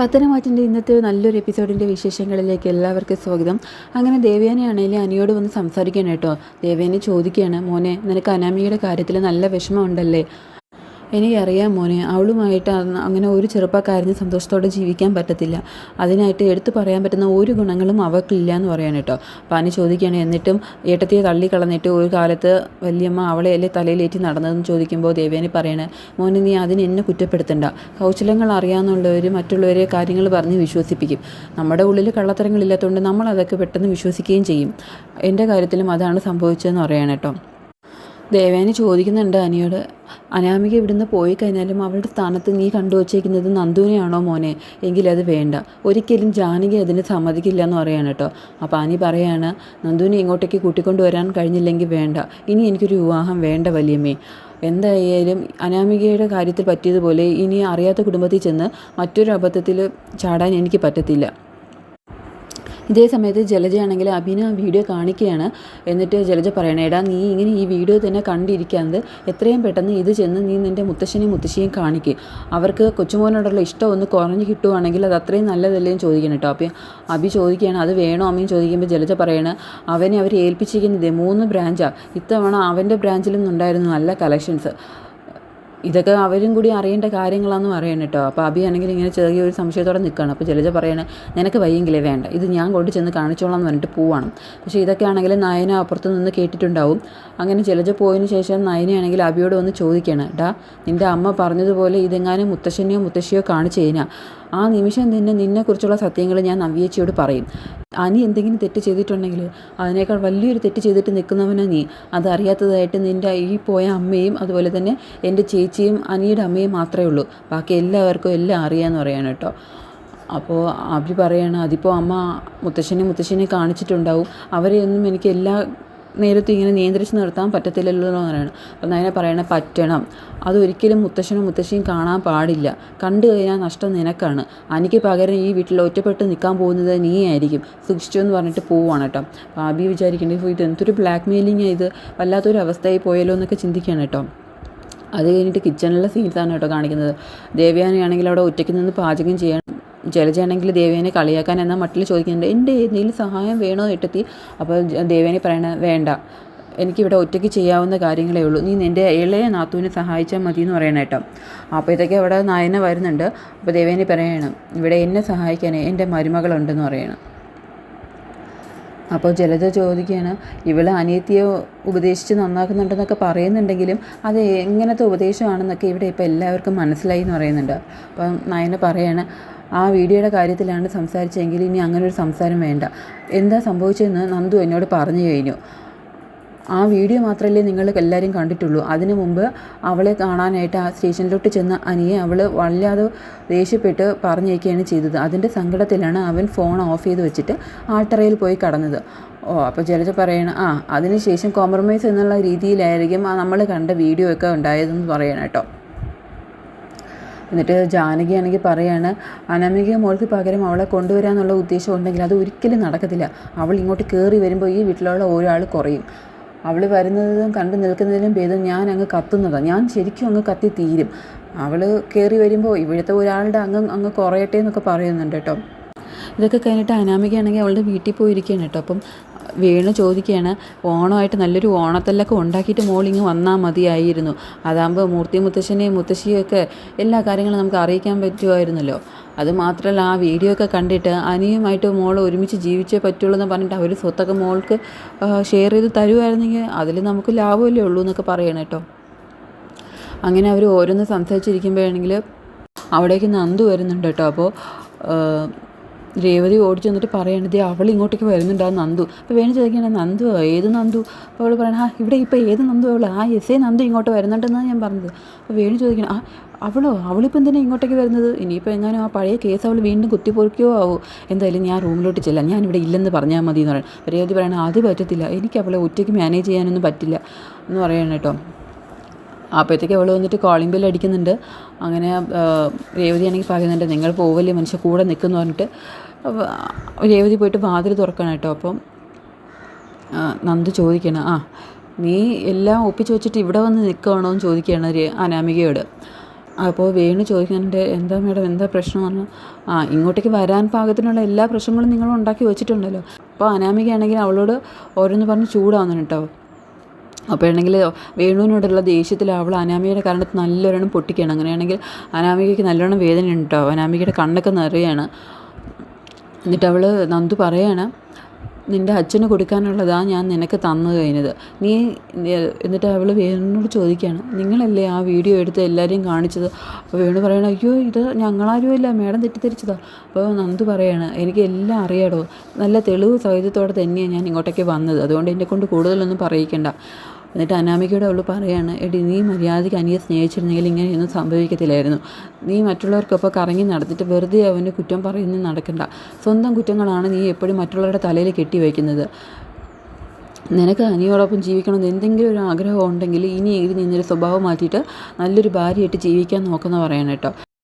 പത്തനമാറ്റിന്റെ ഇന്നത്തെ നല്ലൊരു എപ്പിസോഡിന്റെ വിശേഷങ്ങളിലേക്ക് എല്ലാവർക്കും സ്വാഗതം. അങ്ങനെ ദേവയാനിയാണെങ്കിലും അനിയോട് വന്ന് സംസാരിക്കണം കേട്ടോ. ദേവയാനി ചോദിക്കുകയാണ് മോനെ നിനക്ക് അനാമിയുടെ കാര്യത്തിൽ നല്ല വിഷമമുണ്ടല്ലേ എനിക്കറിയാം മോനെ അവളുമായിട്ട് അങ്ങനെ ഒരു ചെറുപ്പക്കാരന് സന്തോഷത്തോടെ ജീവിക്കാൻ പറ്റത്തില്ല. അതിനായിട്ട് എടുത്തു പറയാൻ പറ്റുന്ന ഒരു ഗുണങ്ങളും അവൾക്കില്ല എന്ന് പറയാൻ കേട്ടോ. പാനി ചോദിക്കുകയാണ് എന്നിട്ടും ഏട്ടത്തിയെ തള്ളിക്കളഞ്ഞിട്ട് ഒരു കാലത്ത് വല്യമ്മ അവളെ അല്ലേ തലയിലേറ്റി നടന്നതെന്ന് ചോദിക്കുമ്പോൾ ദേവേനി പറയണേ മോനെ നീ അതിന് എന്നെ കുറ്റപ്പെടുത്തണ്ട. കൗശലങ്ങൾ അറിയാമെന്നുള്ളവർ മറ്റുള്ളവരെ കാര്യങ്ങൾ പറഞ്ഞ് വിശ്വസിപ്പിക്കും. നമ്മുടെ ഉള്ളിൽ കള്ളത്തരങ്ങളില്ലാത്തതുകൊണ്ട് നമ്മൾ അതൊക്കെ പെട്ടെന്ന് വിശ്വസിക്കുകയും ചെയ്യും. എന്റെ കാര്യത്തിലും അതാണ് സംഭവിച്ചതെന്ന് പറയണം കേട്ടോ. ദേവേനി ചോദിക്കുന്നുണ്ട് അനിയോട്. അനാമിക ഇവിടുന്ന് പോയി കഴിഞ്ഞാലും അവളുടെ സ്ഥാനത്ത് നീ കണ്ടുവച്ചേക്കുന്നത് നന്ദുവിനെയാണോ മോനെ? എങ്കിലത് വേണ്ട. ഒരിക്കലും ജാനകി അതിന് സമ്മതിക്കില്ല എന്ന് പറയാണ് കേട്ടോ. അപ്പോൾ അനി പറയാണ് നന്ദുവിനെ ഇങ്ങോട്ടേക്ക് കൂട്ടിക്കൊണ്ടുവരാൻ കഴിഞ്ഞില്ലെങ്കിൽ വേണ്ട. ഇനി എനിക്കൊരു വിവാഹം വേണ്ട വലിയമ്മേ. എന്തായാലും അനാമികയുടെ കാര്യത്തിൽ പറ്റിയതുപോലെ ഇനി അറിയാത്ത കുടുംബത്തിൽ ചെന്ന് മറ്റൊരു അബദ്ധത്തിൽ ചാടാൻ എനിക്ക് പറ്റത്തില്ല. ഇതേ സമയത്ത് ജലജയാണെങ്കിൽ അഭിന വീഡിയോ കാണിക്കുകയാണ്. എന്നിട്ട് ജലജ പറയണേ എടാ നീ ഇങ്ങനെ ഈ വീഡിയോ തന്നെ കണ്ടിരിക്കാതെ എത്രയും പെട്ടെന്ന് ഇത് ചെന്ന് നീ നിന്റെ മുത്തശ്ശനെയും മുത്തശ്ശിയും കാണിക്കുക അവർക്ക് കൊച്ചുമോനോടുള്ള ഇഷ്ടം ഒന്ന് കുറഞ്ഞ് കിട്ടുവാണെങ്കിൽ അത് അത്രയും നല്ലതല്ലേ എന്ന് ചോദിക്കണം കേട്ടോ. അപ്പം അഭി ചോദിക്കുകയാണ് അത് വേണോ? അമ്മയും ചോദിക്കുമ്പോൾ ജലജ പറയണ അവനെ അവർ ഏൽപ്പിച്ചിരിക്കുന്നത് മൂന്ന് ബ്രാഞ്ചാണ് ഇത്തവണ അവന്റെ ബ്രാഞ്ചിലും ഉണ്ടായിരുന്നു നല്ല കളക്ഷൻസ് ഇതൊക്കെ അവരും കൂടി അറിയേണ്ട കാര്യങ്ങളാണെന്ന് പറയണം കേട്ടോ. അപ്പോൾ അബി ആണെങ്കിൽ ഇങ്ങനെ ചെറിയ ഒരു സംശയത്തോടെ നിൽക്കുകയാണ് അപ്പോൾ ജലജ പറയണ നിനക്ക് വയ്യെങ്കിലേ വേണ്ട. ഇത് ഞാൻ കൊണ്ട് ചെന്ന് കാണിച്ചോളാം എന്ന് പറഞ്ഞിട്ട് പോവാണ്. പക്ഷേ ഇതൊക്കെ ആണെങ്കിൽ നയന അപ്പുറത്ത് നിന്ന് കേട്ടിട്ടുണ്ടാവും. അങ്ങനെ ജലജ പോയതിന് ശേഷം നയനയാണെങ്കിൽ അബിയോട് വന്ന് ചോദിക്കുകയാണ് ഡാ നിന്റെ അമ്മ പറഞ്ഞതുപോലെ ഇതെങ്ങാനും മുത്തശ്ശനെയോ മുത്തശ്ശിയോ കാണിച്ചു കഴിഞ്ഞാൽ ആ നിമിഷം തന്നെ നിന്നെക്കുറിച്ചുള്ള സത്യങ്ങൾ ഞാൻ നവ്യേച്ചിയോട് പറയും. അനി എന്തെങ്കിലും തെറ്റ് ചെയ്തിട്ടുണ്ടെങ്കിൽ അതിനേക്കാൾ വലിയൊരു തെറ്റ് ചെയ്തിട്ട് നിൽക്കുന്നവനാ നീ. അതറിയാത്തതായിട്ട് നിന്റെ ഈ പോയ അമ്മയും അതുപോലെ തന്നെ എന്റെ ചേച്ചിയും അനിയുടെ അമ്മയും മാത്രമേ ഉള്ളൂ. ബാക്കി എല്ലാവർക്കും എല്ലാം അറിയാമെന്ന് പറയാണ് കേട്ടോ. അപ്പോൾ അവർ പറയാണ് അതിപ്പോൾ അമ്മ മുത്തശ്ശനെ മുത്തശ്ശനെ കാണിച്ചിട്ടുണ്ടാവും. അവരെയൊന്നും എനിക്ക് എല്ലാ നേരത്തും ഇങ്ങനെ നിയന്ത്രിച്ച് നിർത്താൻ പറ്റത്തില്ലല്ലോ എന്ന് പറയണം. അപ്പം അതിനെ പറയണ പറ്റണം. അതൊരിക്കലും മുത്തശ്ശനും മുത്തശ്ശിയും കാണാൻ പാടില്ല. കണ്ടു കഴിഞ്ഞാൽ നഷ്ടം നിനക്കാണ്. എനിക്ക് പകരം ഈ വീട്ടിൽ ഒറ്റപ്പെട്ട് നിൽക്കാൻ പോകുന്നത് നീ ആയിരിക്കും സൂക്ഷിച്ചു എന്ന് പറഞ്ഞിട്ട് പോവുകയാണ് കേട്ടോ. ആബി വിചാരിക്കേണ്ടത് ഇത് എന്തൊരു ബ്ലാക്ക് മെയിലിംഗ് ഇത്. വല്ലാത്തൊരു അവസ്ഥയായി പോയല്ലോ എന്നൊക്കെ ചിന്തിക്കുകയാണ് കേട്ടോ. അത് കഴിഞ്ഞിട്ട് കിച്ചണിലെ സീൻസാണ് കേട്ടോ കാണിക്കുന്നത്. ദേവയാനിയാണെങ്കിൽ അവിടെ ഒറ്റയ്ക്ക് നിന്ന് പാചകം ചെയ്യാൻ ജലജയാണെങ്കിൽ ദേവേനെ കളിയാക്കാൻ എന്ന മട്ടിൽ ചോദിക്കുന്നുണ്ട്. എന്റെ എന്തെങ്കിലും സഹായം വേണോ എട്ടെത്തി അപ്പോൾ ദേവേനെ പറയണ വേണ്ട. എനിക്കിവിടെ ഒറ്റയ്ക്ക് ചെയ്യാവുന്ന കാര്യങ്ങളേ ഉള്ളൂ. നീ നിന്റെ ഇളയ നാത്തുവിനെ സഹായിച്ചാൽ മതി എന്ന് പറയണ കേട്ടോ. അപ്പോൾ ഇതൊക്കെ അവിടെ നായന വരുന്നുണ്ട്. അപ്പോൾ ദേവേനെ പറയണം ഇവിടെ എന്നെ സഹായിക്കാനേ എന്റെ മരുമകളുണ്ടെന്ന് പറയണം. അപ്പോൾ ജലജ ചോദിക്കുകയാണ് ഇവൾ അനിയത്തിയെ ഉപദേശിച്ച് നന്നാക്കുന്നുണ്ടെന്നൊക്കെ പറയുന്നുണ്ടെങ്കിലും അത് എങ്ങനത്തെ ഉപദേശമാണെന്നൊക്കെ ഇവിടെ ഇപ്പോൾ എല്ലാവർക്കും മനസ്സിലായി എന്ന് പറയുന്നുണ്ട്. അപ്പം നയന പറയാണ് ആ വീഡിയോയുടെ കാര്യത്തിലാണ് സംസാരിച്ചെങ്കിൽ ഇനി അങ്ങനൊരു സംസാരം വേണ്ട. എന്താ സംഭവിച്ചതെന്ന് നന്ദു എന്നോട് പറഞ്ഞു കഴിഞ്ഞു. ആ വീഡിയോ മാത്രമല്ലേ നിങ്ങൾ എല്ലാവരും കണ്ടിട്ടുള്ളൂ. അതിനു മുമ്പ് അവളെ കാണാനായിട്ട് ആ സ്റ്റേഷനിലോട്ട് ചെന്ന അനിയെ അവൾ വല്ലാതെ ദേഷ്യപ്പെട്ട് പറഞ്ഞേക്കുകയാണ് ചെയ്തത്. അതിന്റെ സങ്കടത്തിലാണ് അവൻ ഫോൺ ഓഫ് ചെയ്ത് വെച്ചിട്ട് ആൾട്ടറയിൽ പോയി കടന്നത്. ഓ അപ്പോൾ ജലജ പറയണം ആ അതിനുശേഷം കോംപ്രമൈസ് എന്നുള്ള രീതിയിലായിരിക്കും ആ നമ്മൾ കണ്ട വീഡിയോ ഒക്കെ ഉണ്ടായതെന്ന് പറയണം കേട്ടോ. എന്നിട്ട് ജാനകിയാണെങ്കിൽ പറയാണ് അനാമിക മോൾക്ക് പകരം അവളെ കൊണ്ടുവരാന്നുള്ള ഉദ്ദേശം ഉണ്ടെങ്കിൽ അത് ഒരിക്കലും നടക്കത്തില്ല. അവൾ ഇങ്ങോട്ട് കയറി വരുമ്പോൾ ഈ വീട്ടിലുള്ള ഒരാൾ കുറയും. അവൾ വരുന്നതും കണ്ടു നിൽക്കുന്നതിലും ഭേദം ഞാൻ അങ്ങ് കത്തുന്നതാണ് ഞാൻ ശരിക്കും അങ്ങ് കത്തി തീരും. അവൾ കയറി വരുമ്പോൾ ഇവിടുത്തെ ഒരാളുടെ അങ്ങ് അങ്ങ് കുറയട്ടെ എന്നൊക്കെ പറയുന്നുണ്ട് കേട്ടോ. ഇതൊക്കെ കഴിഞ്ഞിട്ട് അനാമികയാണെങ്കിൽ അവളുടെ വീട്ടിൽ പോയിരിക്കുകയാണ് കേട്ടോ. അപ്പം വേണു ചോദിക്കുകയാണ് ഓണമായിട്ട് നല്ലൊരു ഓണത്തല്ലൊക്കെ ഉണ്ടാക്കിയിട്ട് മോളിങ്ങ് വന്നാൽ മതിയായിരുന്നു. അതാകുമ്പോൾ മൂർത്തി മുത്തശ്ശനെയും മുത്തശ്ശിയും ഒക്കെ എല്ലാ കാര്യങ്ങളും നമുക്ക് അറിയിക്കാൻ പറ്റുമായിരുന്നല്ലോ. അതുമാത്രമല്ല ആ വീഡിയോ ഒക്കെ കണ്ടിട്ട് അനിയുമായിട്ട് മോൾ ഒരുമിച്ച് ജീവിച്ചേ പറ്റുള്ളൂ എന്ന് പറഞ്ഞിട്ട് അവർ സ്വത്തൊക്കെ മോൾക്ക് ഷെയർ ചെയ്ത് തരുമായിരുന്നെങ്കിൽ അതിൽ നമുക്ക് ലാഭമല്ലേ ഉള്ളൂ എന്നൊക്കെ പറയണം കേട്ടോ അങ്ങനെ അവർ ഓരോന്ന് സംസാരിച്ചിരിക്കുമ്പോഴാണെങ്കിൽ അവിടേക്ക് നന്ദു വരുന്നുണ്ട് കേട്ടോ അപ്പോൾ രേവതി ഓടിച്ചു വന്നിട്ട് പറയണത് അവൾ ഇങ്ങോട്ടേക്ക് വരുന്നുണ്ട് ആ നന്ദു. അപ്പോൾ വേണു ചോദിക്കണേ നന്ദു ഏത് നന്ദു? അപ്പോൾ അവൾ പറയണ ആ ഇവിടെ ഇപ്പോൾ ഏത് നന്ദു അവൾ? ആ എസ് എ നന്ദു ഇങ്ങോട്ട് വരുന്നുണ്ടെന്നാണ് ഞാൻ പറഞ്ഞത്. അപ്പോൾ വേണു ചോദിക്കണം ആ അവളോ? അവളിപ്പോൾ എന്തിനാണ് ഇങ്ങോട്ടേക്ക് വരുന്നത്? ഇനിയിപ്പോൾ എങ്ങാനും ആ പഴയ കേസ് അവൾ വീണ്ടും കുത്തിപ്പൊറിക്കുകയോ ആവോ എന്തായാലും ഞാൻ റൂമിലോട്ട് ചെല്ലാം. ഞാൻ ഇവിടെ ഇല്ലെന്ന് പറഞ്ഞാൽ മതി എന്ന് പറയണം രേവതി പറയണ അത് പറ്റത്തില്ല. എനിക്ക് അവളെ ഒറ്റയ്ക്ക് മാനേജ് ചെയ്യാനൊന്നും പറ്റില്ല. എന്ന് പറയണം കേട്ടോ. അപ്പോഴത്തേക്ക് അവൾ വന്നിട്ട് കോളിംഗ് ബെൽ അടിക്കുന്നുണ്ട്. അങ്ങനെ രേവതി ആണെങ്കിൽ പറയുന്നുണ്ട് നിങ്ങൾ പോവല്ലേ മനുഷ്യ കൂടെ നിൽക്കുന്നു പറഞ്ഞിട്ട്. രേവതി പോയിട്ട് വാതിൽ തുറക്കണം കേട്ടോ. അപ്പം നന്ദു ചോദിക്കണം ആ നീ എല്ലാം ഒപ്പിച്ച് വെച്ചിട്ട് ഇവിടെ വന്ന് നിൽക്കുകയാണോ? എന്ന് ചോദിക്കുകയാണ് അനാമികയോട്. അപ്പോൾ വേണു ചോദിക്കുന്നുണ്ട് എന്താ മേഡം എന്താ പ്രശ്നം? പറഞ്ഞു ആ ഇങ്ങോട്ടേക്ക് വരാൻ പാകത്തിനുള്ള എല്ലാ പ്രശ്നങ്ങളും നിങ്ങൾ ഉണ്ടാക്കി വെച്ചിട്ടുണ്ടല്ലോ. അപ്പോൾ അനാമികയാണെങ്കിൽ അവളോട് ഓരോന്ന് പറഞ്ഞ് ചൂടാവുന്നു കേട്ടോ. അപ്പോഴാണെങ്കിൽ വേണുവിനോടുള്ള ദേഷ്യത്തിൽ അവൾ അനാമികയുടെ കാരണത്ത് നല്ലൊരെണ്ണം പൊട്ടിക്കുകയാണ്. അങ്ങനെയാണെങ്കിൽ അനാമികയ്ക്ക് നല്ലോണം വേദന ഉണ്ടോ അനാമികയുടെ കണ്ണൊക്കെ നിറയാണ്. എന്നിട്ട് അവൾ നന്ദു പറയാണ് നിന്റെ അച്ഛന് കൊടുക്കാനുള്ളതാ ഞാൻ നിനക്ക് തന്നു കഴിഞ്ഞത്. നീ എന്നിട്ട് അവൾ വേണുവിനോട് ചോദിക്കുകയാണ് നിങ്ങളല്ലേ ആ വീഡിയോ എടുത്ത് എല്ലാവരെയും കാണിച്ചത്? അപ്പോൾ വേണു പറയണം അയ്യോ ഇത് ഞങ്ങളാരും ഇല്ല മേഡം തെറ്റിദ്ധരിച്ചതാ. അപ്പോൾ നന്ദു പറയാണ് എനിക്ക് എല്ലാം അറിയാടോ. നല്ല തെളിവ് സഹിതത്തോടെ തന്നെയാണ് ഞാൻ ഇങ്ങോട്ടേക്ക് വന്നത്. അതുകൊണ്ട് എന്നെ കൊണ്ട് കൂടുതലൊന്നും പറയിക്കണ്ട. എന്നിട്ട് അനാമികയോട് അവൾ പറയുകയാണ് എടി നീ മര്യാദയ്ക്ക് അനിയെ സ്നേഹിച്ചിരുന്നെങ്കിൽ ഇങ്ങനെയൊന്നും സംഭവിക്കത്തില്ലായിരുന്നു. നീ മറ്റുള്ളവർക്കൊപ്പം കറങ്ങി നടന്നിട്ട് വെറുതെ അവന്റെ കുറ്റം പറയുന്ന നടക്കണ്ട. സ്വന്തം കുറ്റങ്ങളാണ് നീ എപ്പോഴും മറ്റുള്ളവരുടെ തലയിൽ കെട്ടിവയ്ക്കുന്നത് നിനക്ക് അനിയോടൊപ്പം ജീവിക്കണമെന്ന് എന്തെങ്കിലും ഒരു ആഗ്രഹം ഉണ്ടെങ്കിൽ ഇനി ഇതിൽ നിന്നൊരു സ്വഭാവം മാറ്റിയിട്ട് നല്ലൊരു ഭാര്യയായിട്ട് ജീവിക്കാൻ നോക്കുന്ന പറയണം കേട്ടോ.